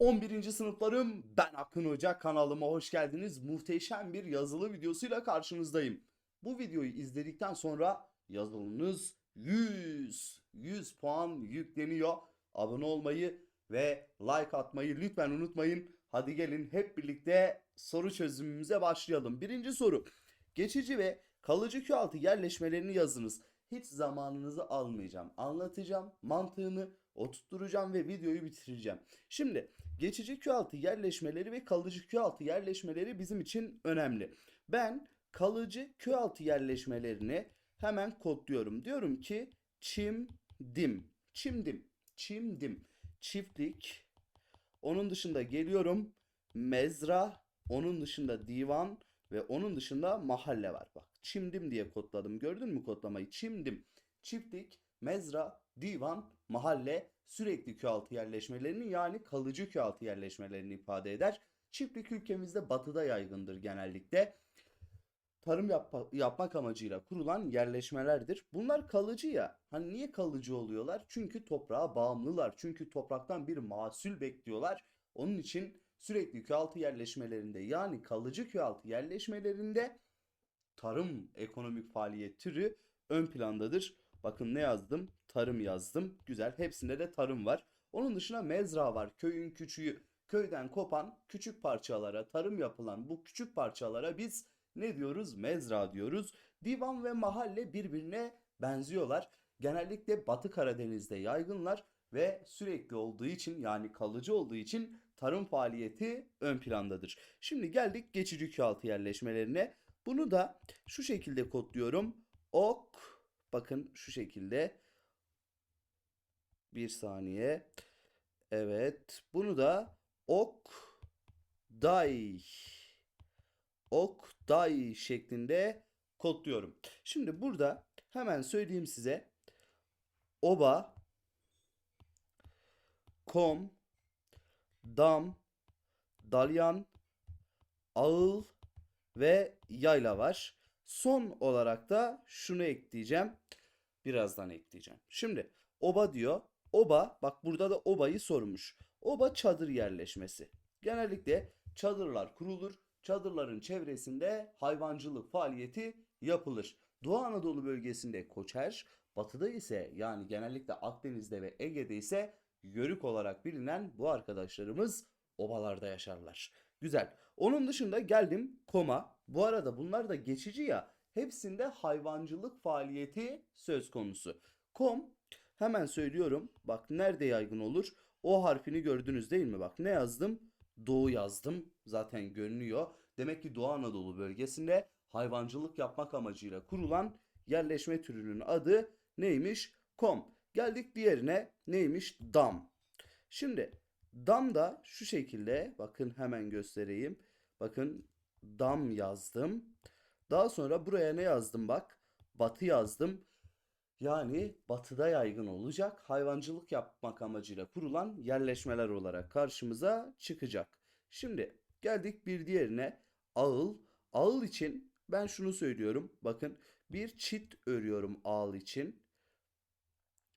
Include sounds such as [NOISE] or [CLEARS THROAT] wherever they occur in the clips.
11. sınıflarım ben Akın Hoca kanalıma hoş geldiniz. Muhteşem bir yazılı videosuyla karşınızdayım. Bu videoyu izledikten sonra yazılınız 100 100 puan yükleniyor. Abone olmayı ve like atmayı lütfen unutmayın. Hadi gelin hep birlikte soru çözümümüze başlayalım. Birinci soru. Geçici ve kalıcı Q6 yerleşmelerini yazınız. Hiç zamanınızı almayacağım. Anlatacağım, mantığını oturtturacağım ve videoyu bitireceğim. Şimdi geçici Q6 yerleşmeleri ve kalıcı Q6 yerleşmeleri bizim için önemli. Ben kalıcı Q6 yerleşmelerini hemen kodluyorum. Diyorum ki çimdim, çimdim, çimdim, çiftlik. Onun dışında geliyorum mezra, onun dışında divan ve onun dışında mahalle var. Bak çimdim diye kodladım. Gördün mü kodlamayı? Çimdim. Çiftlik, mezra, divan, mahalle sürekli Q6 yerleşmelerini yani kalıcı Q6 yerleşmelerini ifade eder. Çiftlik ülkemizde batıda yaygındır genellikle. Tarım yapma- yapmak amacıyla kurulan yerleşmelerdir. Bunlar kalıcı ya. Hani niye kalıcı oluyorlar? Çünkü toprağa bağımlılar. Çünkü topraktan bir mahsul bekliyorlar. Onun için sürekli Q6 yerleşmelerinde yani kalıcı Q6 yerleşmelerinde tarım ekonomik faaliyet türü ön plandadır. Bakın ne yazdım? Tarım yazdım. Güzel. Hepsinde de tarım var. Onun dışında mezra var. Köyün küçüğü. Köyden kopan küçük parçalara, tarım yapılan bu küçük parçalara biz ne diyoruz? Mezra diyoruz. Divan ve mahalle birbirine benziyorlar. Genellikle Batı Karadeniz'de yaygınlar ve sürekli olduğu için yani kalıcı olduğu için tarım faaliyeti ön plandadır. Şimdi geldik geçici Q6 yerleşmelerine. Bunu da şu şekilde kodluyorum. Ok bakın şu şekilde bir saniye. Evet. Bunu da ok day ok day şeklinde kodluyorum. Şimdi burada hemen söyleyeyim size. Oba kom dam dalyan ağıl ve yayla var. Son olarak da şunu ekleyeceğim. Birazdan ekleyeceğim. Şimdi oba diyor. Oba bak burada da obayı sormuş. Oba çadır yerleşmesi. Genellikle çadırlar kurulur. Çadırların çevresinde hayvancılık faaliyeti yapılır. Doğu Anadolu bölgesinde koçer, batıda ise yani genellikle Akdeniz'de ve Ege'de ise yörük olarak bilinen bu arkadaşlarımız obalarda yaşarlar. Güzel. Onun dışında geldim koma. Bu arada bunlar da geçici ya. Hepsinde hayvancılık faaliyeti söz konusu. Kom hemen söylüyorum. Bak nerede yaygın olur? O harfini gördünüz değil mi? Bak ne yazdım? Doğu yazdım. Zaten görünüyor. Demek ki Doğu Anadolu bölgesinde hayvancılık yapmak amacıyla kurulan yerleşme türünün adı neymiş? Kom. Geldik diğerine neymiş? Dam. Şimdi dam da şu şekilde bakın hemen göstereyim. Bakın dam yazdım. Daha sonra buraya ne yazdım bak? Batı yazdım. Yani batıda yaygın olacak hayvancılık yapmak amacıyla kurulan yerleşmeler olarak karşımıza çıkacak. Şimdi geldik bir diğerine ağıl. Ağıl için ben şunu söylüyorum. Bakın bir çit örüyorum ağıl için.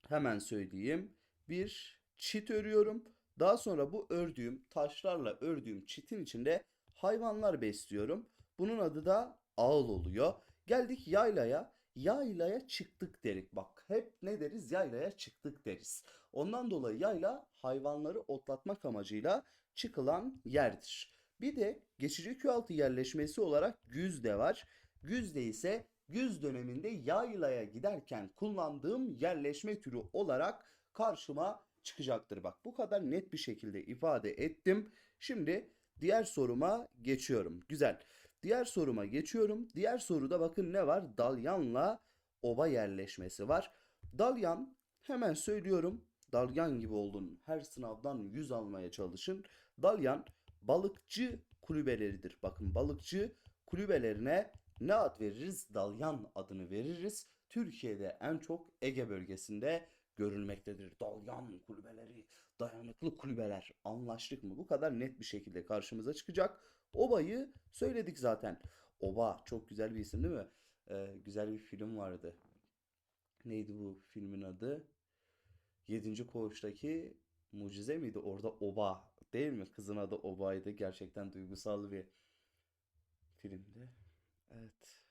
Hemen söyleyeyim. Bir çit örüyorum. Daha sonra bu ördüğüm taşlarla ördüğüm çitin içinde hayvanlar besliyorum. Bunun adı da ağıl oluyor. Geldik yaylaya. Yaylaya çıktık derik. Bak hep ne deriz? Yaylaya çıktık deriz. Ondan dolayı yayla hayvanları otlatmak amacıyla çıkılan yerdir. Bir de geçici Q6 yerleşmesi olarak Güzde var. Güzde ise güz döneminde yaylaya giderken kullandığım yerleşme türü olarak karşıma çıkacaktır. Bak bu kadar net bir şekilde ifade ettim. Şimdi diğer soruma geçiyorum. Güzel. Diğer soruma geçiyorum. Diğer soruda bakın ne var? Dalyanla oba yerleşmesi var. Dalyan hemen söylüyorum. Dalyan gibi olun. Her sınavdan 100 almaya çalışın. Dalyan balıkçı kulübeleridir. Bakın balıkçı kulübelerine ne ad veririz? Dalyan adını veririz. Türkiye'de en çok Ege bölgesinde görülmektedir. Dalyan kulübeleri, dayanıklı kulübeler. Anlaştık mı? Bu kadar net bir şekilde karşımıza çıkacak. Oba'yı söyledik zaten. Oba çok güzel bir isim değil mi? Ee, güzel bir film vardı. Neydi bu filmin adı? Yedinci Koğuş'taki Mucize miydi? Orada Oba Değil mi? Kızın adı Obay'dı. Gerçekten duygusal bir filmdi. Evet.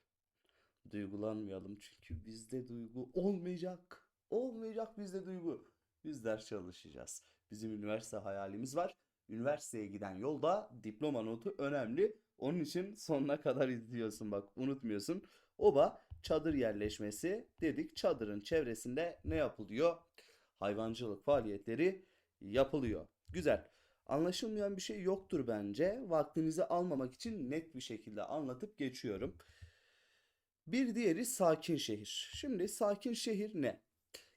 Duygulanmayalım çünkü bizde duygu olmayacak. Olmayacak bizde duygu. Biz ders çalışacağız. Bizim üniversite hayalimiz var. Üniversiteye giden yolda diploma notu önemli. Onun için sonuna kadar izliyorsun bak unutmuyorsun. Oba çadır yerleşmesi dedik. Çadırın çevresinde ne yapılıyor? Hayvancılık faaliyetleri yapılıyor. Güzel. Anlaşılmayan bir şey yoktur bence. Vaktinizi almamak için net bir şekilde anlatıp geçiyorum. Bir diğeri sakin şehir. Şimdi sakin şehir ne?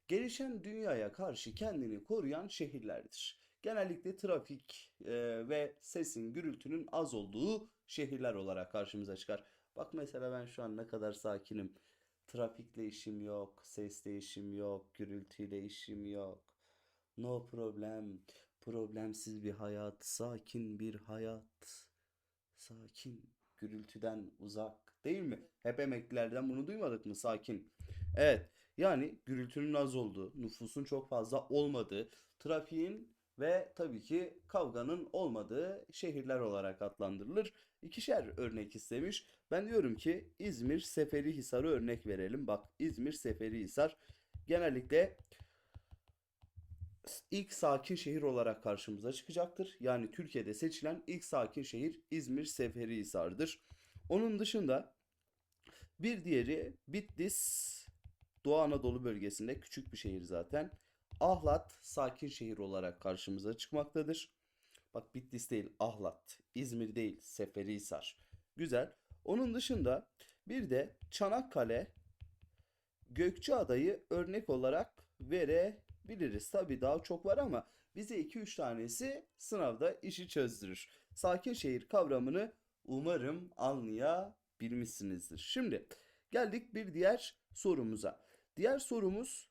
Gelişen dünyaya karşı kendini koruyan şehirlerdir. Genellikle trafik e, ve sesin, gürültünün az olduğu şehirler olarak karşımıza çıkar. Bak mesela ben şu an ne kadar sakinim. Trafikle işim yok, sesle işim yok, gürültüyle işim yok. No problem. Problemsiz bir hayat, sakin bir hayat. Sakin, gürültüden uzak, değil mi? Hep emeklilerden bunu duymadık mı? Sakin. Evet, yani gürültünün az olduğu, nüfusun çok fazla olmadığı, trafiğin ve tabii ki kavganın olmadığı şehirler olarak adlandırılır. İkişer örnek istemiş. Ben diyorum ki İzmir Seferihisar'ı örnek verelim. Bak İzmir Seferihisar genellikle ilk sakin şehir olarak karşımıza çıkacaktır. Yani Türkiye'de seçilen ilk sakin şehir İzmir Seferihisar'dır. Onun dışında bir diğeri Bitlis, Doğu Anadolu bölgesinde küçük bir şehir zaten. Ahlat sakin şehir olarak karşımıza çıkmaktadır. Bak Bitlis değil Ahlat, İzmir değil Seferihisar. Güzel. Onun dışında bir de Çanakkale, Gökçeada'yı örnek olarak verebiliriz. Tabii daha çok var ama bize 2-3 tanesi sınavda işi çözdürür. Sakin şehir kavramını umarım anlayabilmişsinizdir. Şimdi geldik bir diğer sorumuza. Diğer sorumuz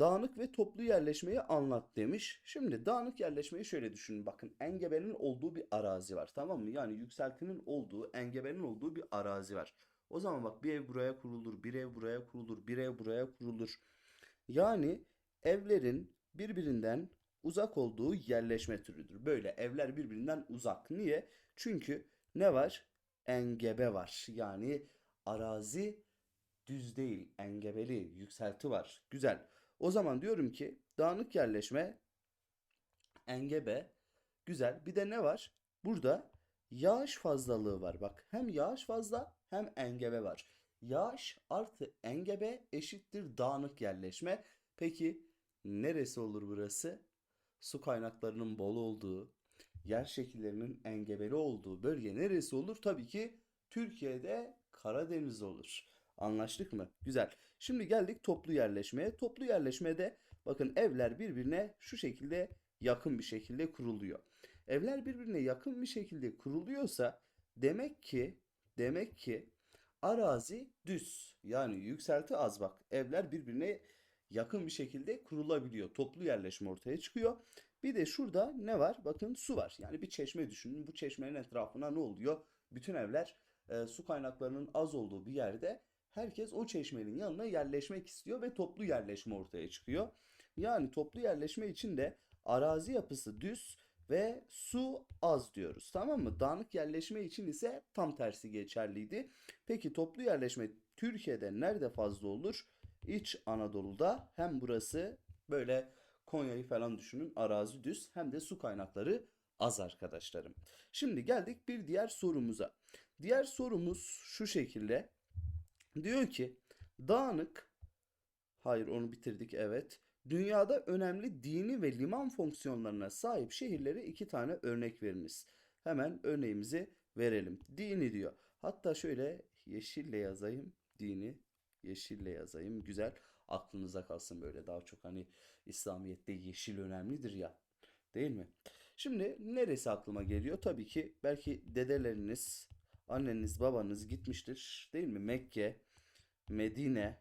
dağınık ve toplu yerleşmeyi anlat demiş. Şimdi dağınık yerleşmeyi şöyle düşünün. Bakın engebenin olduğu bir arazi var tamam mı? Yani yükseltinin olduğu, engebenin olduğu bir arazi var. O zaman bak bir ev buraya kurulur, bir ev buraya kurulur, bir ev buraya kurulur. Yani evlerin birbirinden uzak olduğu yerleşme türüdür. Böyle evler birbirinden uzak. Niye? Çünkü ne var? Engebe var. Yani arazi düz değil, engebeli, yükselti var. Güzel. O zaman diyorum ki dağınık yerleşme, engebe, güzel. Bir de ne var? Burada yağış fazlalığı var. Bak hem yağış fazla hem engebe var. Yağış artı engebe eşittir dağınık yerleşme. Peki neresi olur burası? Su kaynaklarının bol olduğu, yer şekillerinin engebeli olduğu bölge neresi olur? Tabii ki Türkiye'de Karadeniz olur. Anlaştık mı? Güzel. Şimdi geldik toplu yerleşmeye. Toplu yerleşmede bakın evler birbirine şu şekilde yakın bir şekilde kuruluyor. Evler birbirine yakın bir şekilde kuruluyorsa demek ki demek ki arazi düz. Yani yükselti az bak. Evler birbirine yakın bir şekilde kurulabiliyor. Toplu yerleşme ortaya çıkıyor. Bir de şurada ne var? Bakın su var. Yani bir çeşme düşünün. Bu çeşmenin etrafına ne oluyor? Bütün evler e, su kaynaklarının az olduğu bir yerde herkes o çeşmenin yanına yerleşmek istiyor ve toplu yerleşme ortaya çıkıyor. Yani toplu yerleşme için de arazi yapısı düz ve su az diyoruz. Tamam mı? Dağınık yerleşme için ise tam tersi geçerliydi. Peki toplu yerleşme Türkiye'de nerede fazla olur? İç Anadolu'da hem burası böyle Konya'yı falan düşünün arazi düz hem de su kaynakları az arkadaşlarım. Şimdi geldik bir diğer sorumuza. Diğer sorumuz şu şekilde. Diyor ki dağınık hayır onu bitirdik evet. Dünyada önemli dini ve liman fonksiyonlarına sahip şehirlere iki tane örnek veriniz. Hemen örneğimizi verelim. Dini diyor. Hatta şöyle yeşille yazayım. Dini yeşille yazayım. Güzel. Aklınıza kalsın böyle daha çok hani İslamiyet'te yeşil önemlidir ya. Değil mi? Şimdi neresi aklıma geliyor? Tabii ki belki dedeleriniz, anneniz, babanız gitmiştir. Değil mi? Mekke, Medine.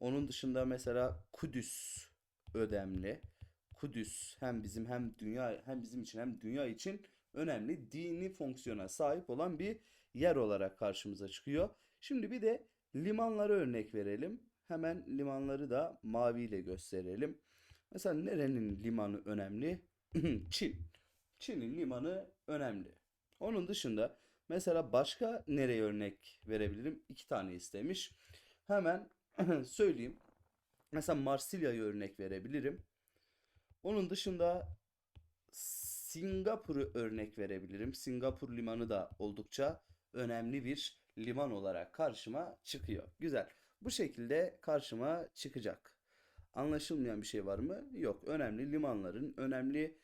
Onun dışında mesela Kudüs önemli. Kudüs hem bizim hem dünya hem bizim için hem dünya için önemli dini fonksiyona sahip olan bir yer olarak karşımıza çıkıyor. Şimdi bir de limanları örnek verelim. Hemen limanları da maviyle gösterelim. Mesela nerenin limanı önemli? [CLEARS THROAT] Çin. Çin'in limanı önemli. Onun dışında mesela başka nereye örnek verebilirim? İki tane istemiş. Hemen [CLEARS THROAT] söyleyeyim. Mesela Marsilya'yı örnek verebilirim. Onun dışında Singapur'u örnek verebilirim. Singapur limanı da oldukça önemli bir liman olarak karşıma çıkıyor. Güzel. Bu şekilde karşıma çıkacak. Anlaşılmayan bir şey var mı? Yok. Önemli limanların, önemli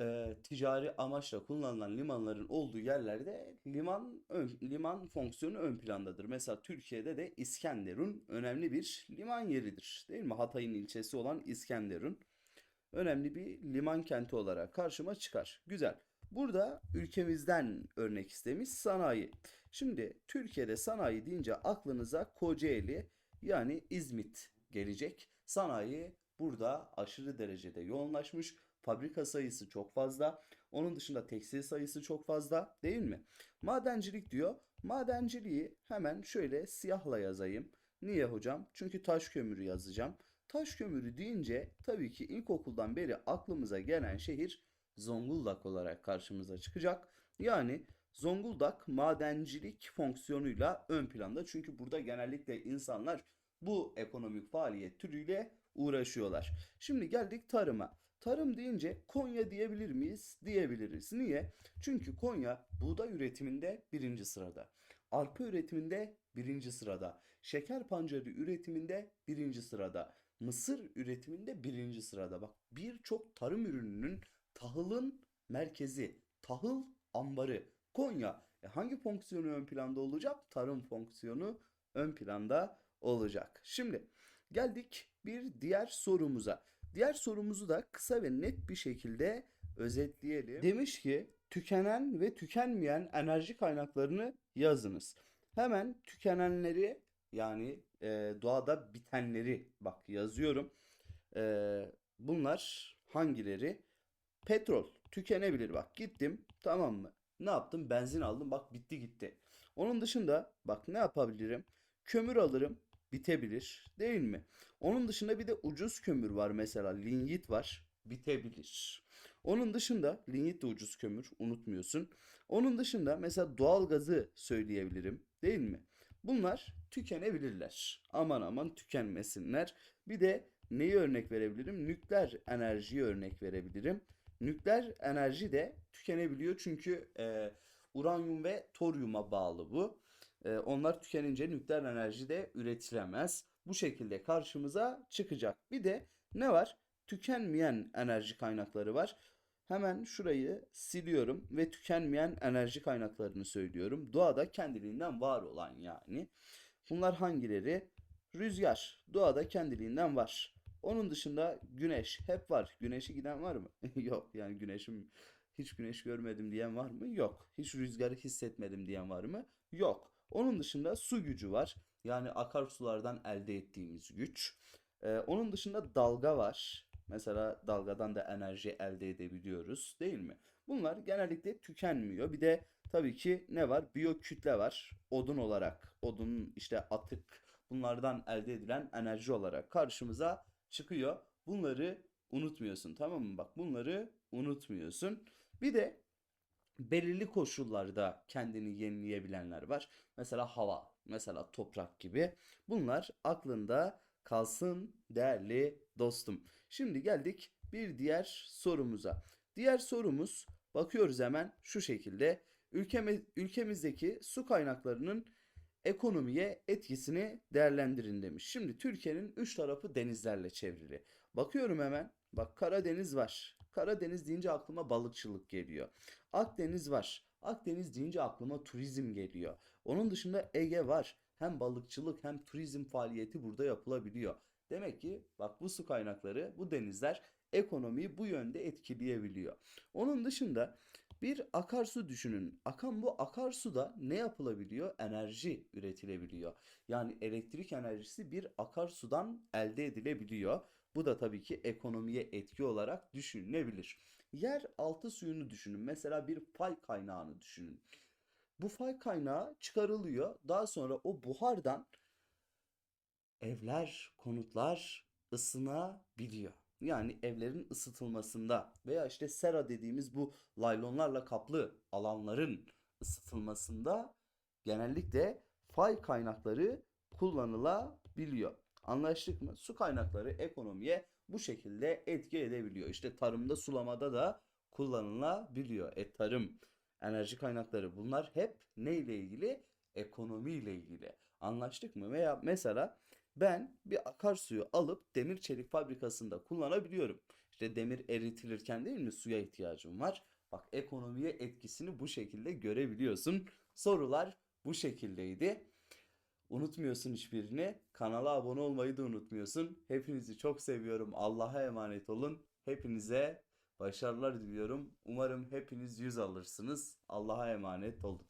e, ticari amaçla kullanılan limanların olduğu yerlerde liman ön- liman fonksiyonu ön plandadır. Mesela Türkiye'de de İskenderun önemli bir liman yeridir. Değil mi? Hatay'ın ilçesi olan İskenderun önemli bir liman kenti olarak karşıma çıkar. Güzel. Burada ülkemizden örnek istemiş sanayi. Şimdi Türkiye'de sanayi deyince aklınıza Kocaeli yani İzmit gelecek. Sanayi burada aşırı derecede yoğunlaşmış. Fabrika sayısı çok fazla. Onun dışında tekstil sayısı çok fazla değil mi? Madencilik diyor. Madenciliği hemen şöyle siyahla yazayım. Niye hocam? Çünkü taş kömürü yazacağım. Taş kömürü deyince tabii ki ilkokuldan beri aklımıza gelen şehir Zonguldak olarak karşımıza çıkacak. Yani Zonguldak madencilik fonksiyonuyla ön planda. Çünkü burada genellikle insanlar bu ekonomik faaliyet türüyle uğraşıyorlar. Şimdi geldik tarıma. Tarım deyince Konya diyebilir miyiz? Diyebiliriz. Niye? Çünkü Konya buğday üretiminde birinci sırada. Arpa üretiminde birinci sırada. Şeker pancarı üretiminde birinci sırada. Mısır üretiminde birinci sırada. Bak birçok tarım ürününün tahılın merkezi, tahıl ambarı Konya. E hangi fonksiyonu ön planda olacak? Tarım fonksiyonu ön planda olacak. Şimdi geldik bir diğer sorumuza. Diğer sorumuzu da kısa ve net bir şekilde özetleyelim. Demiş ki tükenen ve tükenmeyen enerji kaynaklarını yazınız. Hemen tükenenleri yani e, doğada bitenleri bak yazıyorum. E, bunlar hangileri? Petrol tükenebilir bak gittim tamam mı? Ne yaptım? Benzin aldım bak bitti gitti. Onun dışında bak ne yapabilirim? Kömür alırım bitebilir değil mi? Onun dışında bir de ucuz kömür var mesela linyit var bitebilir. Onun dışında linyit de ucuz kömür unutmuyorsun. Onun dışında mesela doğalgazı söyleyebilirim değil mi? Bunlar tükenebilirler. Aman aman tükenmesinler. Bir de neyi örnek verebilirim? Nükleer enerjiyi örnek verebilirim. Nükleer enerji de tükenebiliyor çünkü e, uranyum ve toryuma bağlı bu. E, onlar tükenince nükleer enerji de üretilemez. Bu şekilde karşımıza çıkacak. Bir de ne var? Tükenmeyen enerji kaynakları var. Hemen şurayı siliyorum ve tükenmeyen enerji kaynaklarını söylüyorum. Doğada kendiliğinden var olan yani. Bunlar hangileri? Rüzgar. Doğada kendiliğinden var. Onun dışında güneş hep var. Güneşi giden var mı? [LAUGHS] Yok. Yani güneşim hiç güneş görmedim diyen var mı? Yok. Hiç rüzgarı hissetmedim diyen var mı? Yok. Onun dışında su gücü var. Yani akarsulardan elde ettiğimiz güç. Ee, onun dışında dalga var. Mesela dalgadan da enerji elde edebiliyoruz, değil mi? Bunlar genellikle tükenmiyor. Bir de tabii ki ne var? Biyokütle var. Odun olarak, odun işte atık bunlardan elde edilen enerji olarak karşımıza çıkıyor. Bunları unutmuyorsun, tamam mı? Bak bunları unutmuyorsun. Bir de belirli koşullarda kendini yenileyebilenler var. Mesela hava, mesela toprak gibi. Bunlar aklında kalsın değerli dostum. Şimdi geldik bir diğer sorumuza. Diğer sorumuz bakıyoruz hemen şu şekilde. Ülkeme, ülkemizdeki su kaynaklarının ekonomiye etkisini değerlendirin demiş. Şimdi Türkiye'nin üç tarafı denizlerle çevrili. Bakıyorum hemen. Bak Karadeniz var. Karadeniz deyince aklıma balıkçılık geliyor. Akdeniz var. Akdeniz deyince aklıma turizm geliyor. Onun dışında Ege var. Hem balıkçılık hem turizm faaliyeti burada yapılabiliyor. Demek ki bak bu su kaynakları, bu denizler ekonomiyi bu yönde etkileyebiliyor. Onun dışında bir akarsu düşünün. Akan bu akarsuda ne yapılabiliyor? Enerji üretilebiliyor. Yani elektrik enerjisi bir akarsudan elde edilebiliyor. Bu da tabii ki ekonomiye etki olarak düşünülebilir. Yer altı suyunu düşünün. Mesela bir fay kaynağını düşünün. Bu fay kaynağı çıkarılıyor. Daha sonra o buhardan evler, konutlar ısınabiliyor. Yani evlerin ısıtılmasında veya işte sera dediğimiz bu laylonlarla kaplı alanların ısıtılmasında genellikle fay kaynakları kullanılabiliyor. Anlaştık mı? Su kaynakları ekonomiye bu şekilde etki edebiliyor. İşte tarımda, sulamada da kullanılabiliyor. E tarım, enerji kaynakları bunlar hep ne ile ilgili? Ekonomi ile ilgili. Anlaştık mı? Veya mesela ben bir akarsuyu alıp demir çelik fabrikasında kullanabiliyorum. İşte demir eritilirken değil mi suya ihtiyacım var. Bak ekonomiye etkisini bu şekilde görebiliyorsun. Sorular bu şekildeydi. Unutmuyorsun hiçbirini. Kanala abone olmayı da unutmuyorsun. Hepinizi çok seviyorum. Allah'a emanet olun. Hepinize başarılar diliyorum. Umarım hepiniz yüz alırsınız. Allah'a emanet olun.